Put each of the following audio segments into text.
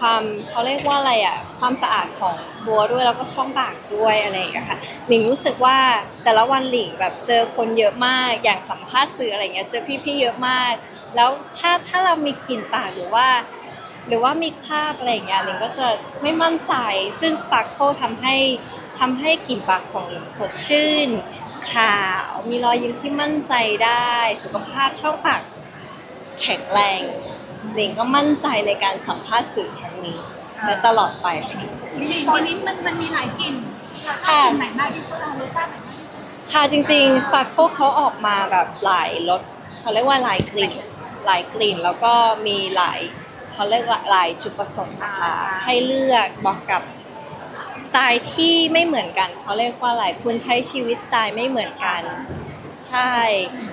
ความเขาเรียกว่าอะไรอะความสะอาดของบัวด้วยแล้วก็ช่องปากด้วยอะไรอย่างเงี้ยค่ะหลิงรู้สึกว่าแต่ละวันหลิงแบบเจอคนเยอะมากอย่างสัมภาษณ์สื่ออะไรเงี้ยเจอพี่ๆเยอะมาก แล้วถ้าถ้าเรามีกลิ่นปากหรือว่า หรือว่ามีคราบอะไรอย่างเงี้ยหลิงก็จะไม่มั่นใจซึ่ง Sparkle ทำให้ทำให้กลิ่นปากของหลิงสดชื่นขาวมีรอยยิ้มที่มั่นใจได้ สุขภาพช่องปากแข็งแรงหลิงก็มั่นใจในการสัมภาษณ์สื่อ นี้และตลอดไปค่ะมีตอนนี้มันมันมีหลายกลิ่นรสชาติกลิ่นไหนมากที่สุดเอารสชาติไหนมากที่สุดค่ะจริงๆ Sparkle เขาออกมาแบบหลายรสเขาเรียกว่าหลายกลิ่นหลายกลิ่นแล้วก็มีหลายเขาเรียกว่าหลายจุดประสงค์นะคะให้เลือกบอกกับสไตล์ที่ไม่เหมือนกันเขาเรียกว่าอะไรคุณใช้ชีวิตสไตล์ไม่เหมือนกัน ใช่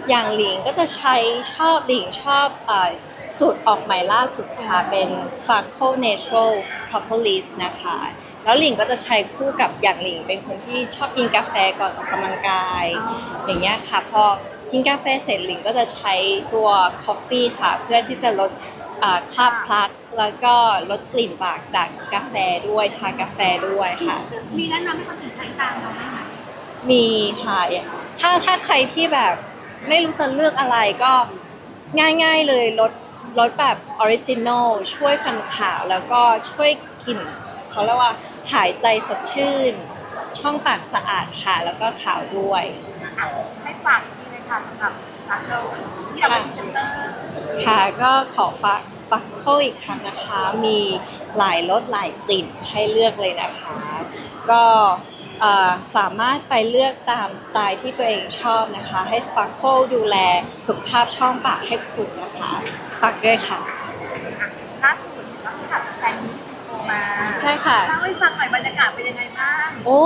อย่างหลิงก็จะใช้ชอบหลิงชอบเออ สูตรออกใหม่ล่าสุดค่ะเป็น Sparkle Natural Propolis นะคะ แล้วหลิงก็จะใช้คู่กับอย่างหลิงเป็นคนที่ชอบกินกาแฟก่อนออกกำลังกาย อย่างเงี้ยค่ะ พอกินกาแฟเสร็จหลิงก็จะใช้ตัว Coffee ค่ะ เพื่อที่จะลดอ่าคราบพลักแล้วก็ลดกลิ่นปากจากกาแฟด้วยชากาแฟด้วยค่ะ มีแนะนำให้คนอื่นใช้ตามเราไหมคะมีค่ะถ้าถ้าใครที่แบบไม่รู้จะเลือกอะไรก็ง่ายๆเลยลด ลดแบบออริจินอลช่วยฟันขาวแล้วก็ช่วยกลิ่นเขาเรียกว่าหายใจสดชื่น ช่องปากสะอาดค่ะ แล้วก็ขาวด้วย ให้ฝากที่เลยค่ะสำหรับร้านเราที่เราเป็นพรีเซนเตอร์ค่ะก็ขอฝาก Sparkle อีกครั้งนะคะ มีหลายรสหลายกลิ่นให้เลือกเลยนะคะ ก็เอ่อ สามารถไปเลือกตามสไตล์ที่ตัวเองชอบนะคะ ให้ Sparkle ดูแลสุขภาพช่องปากให้คุณนะคะฝากด้วยค่ะล่าสุดก็คือกับแฟนมิตรโทรมาใช่ค่ะเล่าให้ฟังหน่อยบรรยากาศเป็นยังไงบ้างโอ้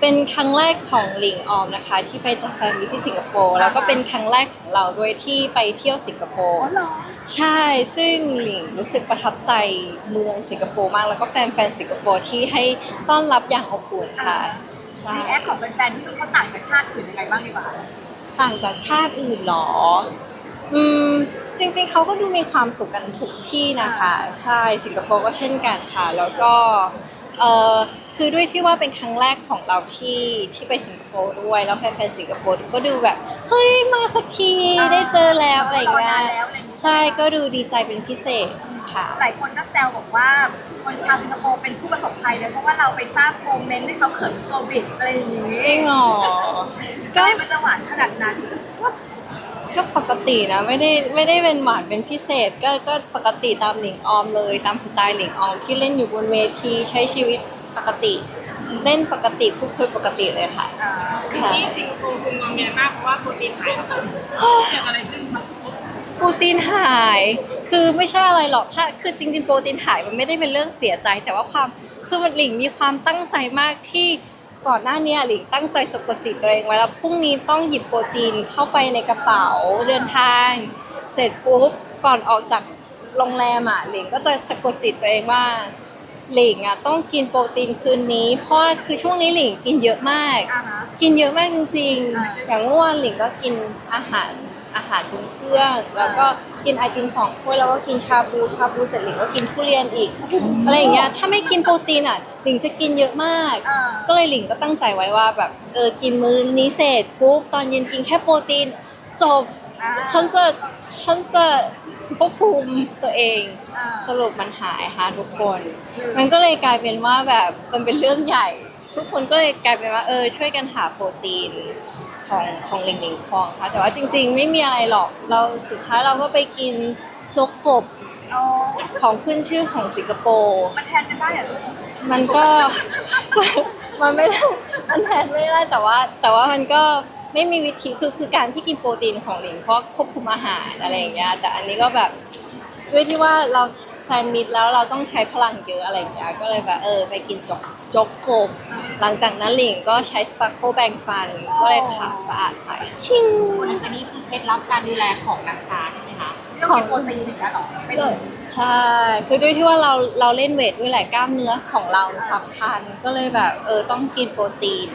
เป็นครั้งแรกของหลิงออมนะคะ ที่ไปจัดแฟนมิตรที่สิงคโปร์แล้วก็เป็นครั้งแรกของเราด้วยที่ไปเที่ยวสิงคโปร์อ๋อเหรอใช่ซึ่งหลิงรู้สึกประทับใจเมืองสิงคโปร์มาก แล้วก็แฟนๆสิงคโปร์ที่ให้ต้อนรับอย่างอบอุ่นค่ะใช่รีแอคของแฟนๆที่ดูเขาต่างจากชาติอื่นยังไงบ้างดีกว่าต่างจากชาติอื่นเหรอ อืม จริง ๆเขาก็ดูมีความสุขกันทุกที่นะคะ ใช่ สิงคโปร์ก็เช่นกันค่ะ แล้วก็ เออคือด้วยที่ว่าเป็นครั้งแรกของเราที่ที่ไปสิงคโปร์ด้วยแล้วแฟนๆสิงคโปร์ก็ดูแบบ เฮ้ยมาสักทีได้เจอแล้วอะไรอย่างเงี้รอนายนแล้วอะไรอย่างเงี้ยใช่ก็ดูดีใจเป็นพิเศษค่ะหลายคนก็แซวบอกว่าคนชาวสิงคโปร์เป็นผู้ประสบภัยเลยเพราะว่าเราไปสร้างโมเมนต์ให้เขาเขินโควิดอะไรอย่างนี้จริงเหรอก็ก็เลยมันจะหวานขนาดนั้นก็ ปกตินะไม่ได้ไม่ได้เป็นหวานเป็นพิเศษก็ก็ปกติตามหลิงออมเลย ตามสไตล์หลิงออมที่เล่นอยู่บนเวทีใช้ชีวิตปกติ เล่นปกติพูดคุยปกติเลยค่ะอ่าใช่ ที่สิงคโปร์คุณงอมแงมากเพราะว่าโปรตีนหายแล้วเกิดอะไรขึ้นครับโปรตีนหาย คือไม่ใช่อะไรหรอกถ้าคือจริงๆโปรตีนหายมันไม่ได้เป็นเรื่องเสียใจ แต่ว่าความคือมันหลิงมีความตั้งใจมากที่ ก่อนหน้านี้หลิงตั้งใจสะกดจิตตัวเองไว้แล้วพรุ่งนี้ต้องหยิบโปรตีนเข้าไปในกระเป๋าเดินทาง เสร็จปุ๊บก่อนออกจากโรงแรมอะหลิงก็จะสะกดจิตตัวเองว่าหลิงอะต้องกินโปรตีนคืนนี้เพราะว่าคือช่วงนี้หลิงกินเยอะมากอ่าฮะกินเยอะมากจริงอ่าๆอย่างเมื่อวานหลิงก็กินอาหาร อาหารบนเครื่องแล้วก็กินไอติมสองถ้วยแล้วก็กินชาบูชาบูเสร็จหลิงก็กินทุเรียนอีกอะไรอย่างเงี้ยถ้าไม่กินโปรตีนอะหลิงจะกินเยอะมากอ่าก็เลยหลิงก็ตั้งใจไว้ว่าแบบเออกินมื้อนี้เสร็จปุ๊บตอนเย็นกินแค่โปรตีนจบอ่าฉันจะฉันจะควบคุมตัวเองอ่าสรุปมันหายค่ะทุกคน มันก็เลยกลายเป็นว่าแบบมันเป็นเรื่องใหญ่ ทุกคนก็เลยกลายเป็นว่าเออช่วยกันหาโปรตีน ของของหลิงหลิงคองค่ะแต่ว่าจริง ๆ ไม่มีอะไรหรอกเราสุดท้ายเราก็ไปกินโจ๊กกบอ๋อของขึ้นชื่อของสิงคโปร์มันแทนกันได้เหรอลูกมันก็มันไม่ได้มันแทนไม่ได้แต่ว่า แต่ว่ามันก็ไม่มีวิธีคือคือการที่กินโปรตีนของหลิงเพราะควบคุมอาหารอะไรอย่างเงี้ยแต่อันนี้ก็แบบด้วยที่ว่าเราแซนด์มิดแล้วเราต้องใช้พลังเยอะอะไรอย่างเงี้ยก็เลยแบบเออไปกินจก จกกบหลังจากนั้นหลิงก็ใช้สปาร์โคแบงฟันก็เลยขาวสะอาดใสชิงอันนี้คือเคล็ดลับการดูแลของนางฟ้าใช่ไหมคะไม่ต้องกินโปรตีนอีกแล้วเหรอไม่ต้องใช่คือด้วยที่ว่าเราเราเล่นเวทด้วยแหละกล้ามเนื้อของเราสำคัญก็เลยแบบเออต้องกินโปรตีน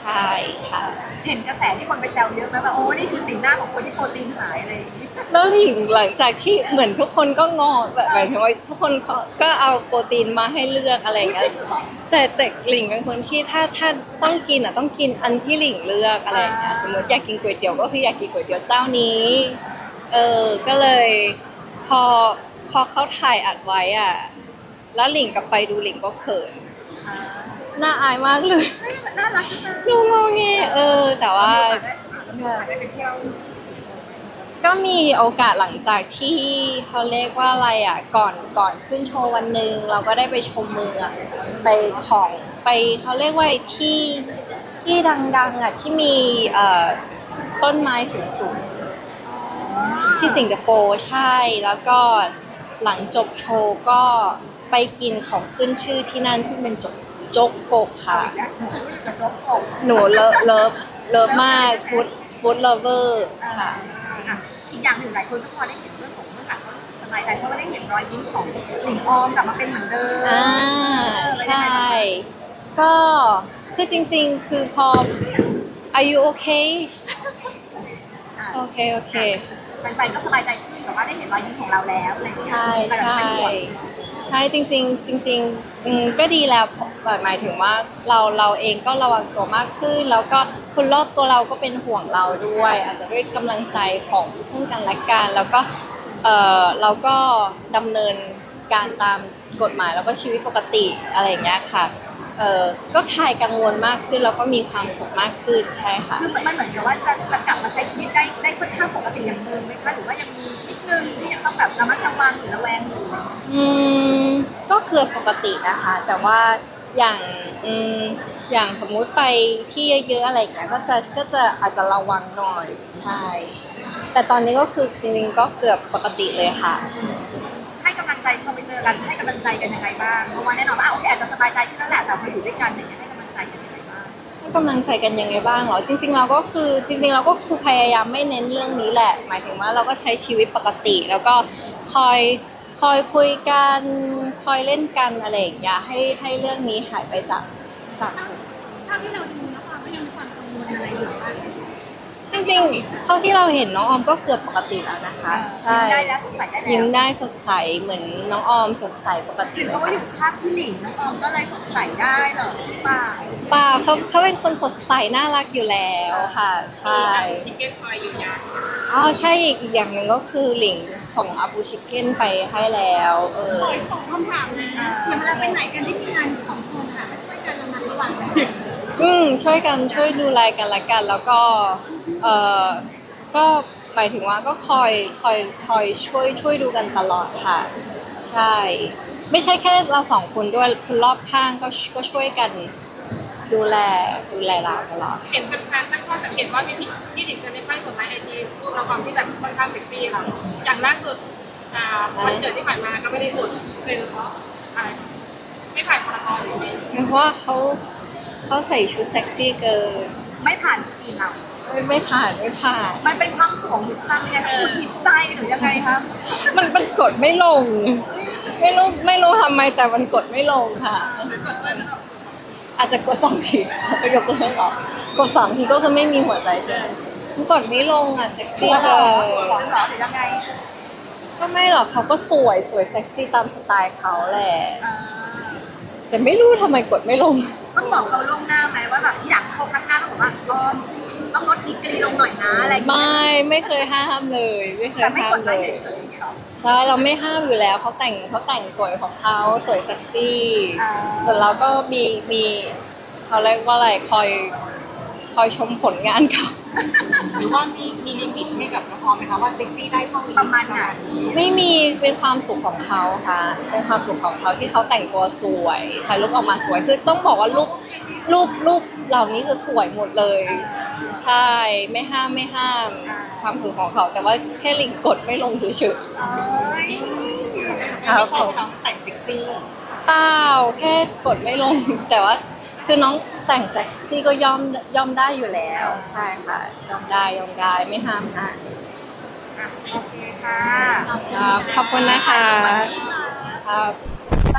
ใช่ค่ะ เห็นกระแสที่คนไปแซวเยอะไหมว่าโอ้นี่คือสีหน้าของคนที่โปรตีนหายอะไรอย่างนี้แล้วหลิงหลังจากที่เหมือนทุกคนก็งอแบบหมายถึงว่าทุกคนเขาก็เอาโปรตีนมาให้เลือกอะไรอย่างเงี้ย แต่แต่หลิงเป็นคนที่ถ้าถ้าต้องกินอะต้องกินอันที่หลิงเลือกอะไรอย่างเงี้ยสมมติอยากกินก๋วยเตี๋ยวก็คืออยากกินก๋วยเตี๋ยวเจ้านี้เออก็เลยพอพอเขาถ่ายอัดไว้อะแล้วหลิงกลับไปดูหลิงก็เขินอ่าน่าอายมากเลยเฮ้ยน่ารักจังเลยดูงงเงเออ แต่ว่าได้ไปเที่ยว ก็มีโอกาสหลังจากที่เขาเรียกว่าอะไรอะก่อนก่อนขึ้นโชว์วันหนึ่งเราก็ได้ไปชมเมืองไปของไปเขาเรียกว่าที่ที่ดังๆอะที่มีเอ่อต้นไม้สูงๆที่สิงคโปร์ใช่แล้วก็หลังจบโชว์ก็ไปกินของขึ้นชื่อที่นั่นซึ่งเป็นจกจกโกกค่ะกับโจ๊กโกะหนูเลิฟเลิฟเลิฟมากฟู้ดฟู้ดเลเวอร์ค่ะ อะอีกอย่างหนึ่งหลายคนก็พอได้เห็นเรื่องของเรื่องหลังก็รู้สึกสบายใจเพราะว่าได้เห็นรอยยิ้มของหลิงออมกลับมาเป็นเหมือนเดิมอ่าใช่ ก็คือจริง ๆ คือพอ are you okay อะโอเคโอเคแฟนๆก็สบายใจขึ้นแต่ว่าได้เห็นรอยยิ้มของเราแล้วอะไรอย่างเงี้ยใช่แต่แบบใช่เป็นห่วงใช่จริง ๆ จริงๆอืมก็ดีแล้วเพ ราะหมายถึงว่าเราเราเองก็ระวังตัวมากขึ้น แล้วก็คนรอบตัวเราก็เป็นห่วงเราด้วย อาจจะด้วยกำลังใจของซึ่งกันและกันแล้วก็เออเราก็ดำเนินการตามกฎหมายแล้วก็ชีวิตปกติอะไรอย่างเงี้ยค่ะเออก็คลายกังวลมากขึ้นแล้วก็มีความสุขมากขึ้นใช่ค่ะ คือมันเหมือนกับว่าจะจะกลับมาใช้ชีวิตได้ได้ค่อนข้างปกติอย่างเดิมไหมคะหรือว่ายังมีนิดนึงที่ยังต้องแบบระมัดระวังหรือระแวงอยู่อืมก็คือปกตินะคะ แต่ว่า อย่างอืมอย่างสมมุติไปที่เยอะๆอะไรอย่างเงี้ยก็จะก็จะอาจจะระวังหน่อยใช่ แต่ตอนนี้ก็คือจริงๆก็เกือบปกติเลยค่ะ ให้กำลังใจพอไปเจอกันให้กำลังใจกันยังไงบ้างเพราะว่าแน่นอนว่าอะโอเคอาจจะสบายใจขึ้นแล้วแหละแต่พออยู่ด้วยกันอย่างเงี้ยให้กำลังใจกันยังไงบ้างให้กำลังใจกันยังไงบ้างเหรอจริงๆเราก็คือจริง ๆ เราก็คือพยายามไม่เน้นเรื่องนี้แหละ หมายถึงว่าเราก็ใช้ชีวิตปกติ แล้วก็คอย คอยคุยกันคอยเล่นกันอะไรอย่างเงี้ยให้ให้เรื่องนี้หายไปจากจากถ้าที่เราดูนะคะก็ยังมีความกังวลอะไรอยู่บ้างจริงๆ เท่าที่เราเห็นน้องออมก็เกือบปกติแล้วนะคะ ใช่ได้แล้วสดใสได้แล้วยิ้มได้สดใสเหมือนน้องออมสดใสปกติเพเลยราะว่าอค่ะยู่ข้างพี่หลิงน้องออมก็เลยสดใสได้เหรอหรือเปล่า ป้าเขาเขาเป็นคนสดใสน่ารักอยู่แล้วค่ะ ใช่ชิคเก้นคอยอยู่ยาอ๋อใช่อีกอีกอย่างหนึ่งก็คือหลิงส่งอาบูชิคเก้นไปให้แล้ว เออขออีกสองคำถามนะอย่างเวลาไปไหนกันที่มีงานสองคนค่ะก็ช่วยกันระมัดระวังกันอืมช่วยกันช่วยดูแลกันละกัน แล้วก็เออก็หมายถึงว่าก็คอยคอยคอยช่วยช่วยดูกันตลอดค่ะ ใช่ ไม่ใช่แค่เราสองคนด้วยคนรอบข้างก็ก็ช่วยกัน ดูแลดูแลเราตลอดเห็นแฟนๆตั้งข้อสังเกตว่าพี่ผิดพี่หลิงจะไม่ค่อยกดไลค์ไอจีรูปละครที่แบบค่อนข้างเซ็กซี่ค่ะอย่างล่าสุดอ่าวันเกิดที่ผ่านมาก็ไม่ได้อุดเลยเพราะอะไรไม่ผ่านพรกหรือไม่เพราะว่าเขาเขาใส่ชุดเซ็กซี่เกินไม่ผ่านสกรีนเราไม่ไม่ผ่านไม่ผ่าน มันเป็นความห่วงหรือความยังไงคะคุณหิดใจหรือยังไงครับมันมันกดไม่ลง ไม่รู้ไม่รู้ทำไมแต่มันกดไม่ลงค่ะ กดเลิกแล้วก็ อาจจะกดสองทีก็ยกเลิกออกกดสองทีก็คือไม่มีหัวใจใช่ไหมมันกดไม่ลงอะเซ็กกลัซี่วเหรเกิอนกลัวเหรอหรือยังไงก็ไม่หรอกเขาก็สวยสวยเซ็กซี่ตามสไตล์เขาแหละ อ่าแต่ไม่รู้ทำไมกดไม่ลง ต้องบอกเขาล่วงหน้าไหมว่าแบบที่หลังเขาข้างหน้าต้องบอกว่าออมต้องลดดีกรีลงห น่อยนะอะไรอย่างเงี้ยไม่ไม่เคยห้ามเลย ไม่เคยแต่ไม่ห้ากมดเลไว้ยเฉยๆอย่างเงี้ยหรอ ใช่เราไม่ห้ามอยู่แล้วเขาแต่งเขาแต่งสวยของเขาสวยเซ็กซี่อ่า ส่วนเราก็มีมีเขาเรียกว่าอะไรคอยคอยชมผลงานเขาหรือว่ามีมีลิมิตให้กับน้องออมไหมคะว่าเซ็กซี่ได้เท่านี้ประมาณไหนไม่มีเป็นความสุขของเขาค่ะเป็นความสุขของเขาที่เขาแต่งตัวสวยถ่ายรูปออกมาสวยคือต้องบอกว่ารูปรูปรูปเหล่านี้คือสวยหมดเลย ใช่ไม่ห้ามไม่ห้าม ความสุขของเขาแต่ว่าแค่ลิงกดไม่ลงเฉยเอ้ยๆคไม่รับชผอบมให้น้องแต่งเซ็กซี่เปล่าแค่กดไม่ลง แต่ว่าคือน้องแต่งเซ็กซี่ก็ย่อมย่อมได้อยู่แล้ว ใช่ค่ะย่อมได้ย่อมได้ไม่ห้ามห้ามอะโอเคค่ะครับขอบคุณนะคะครับ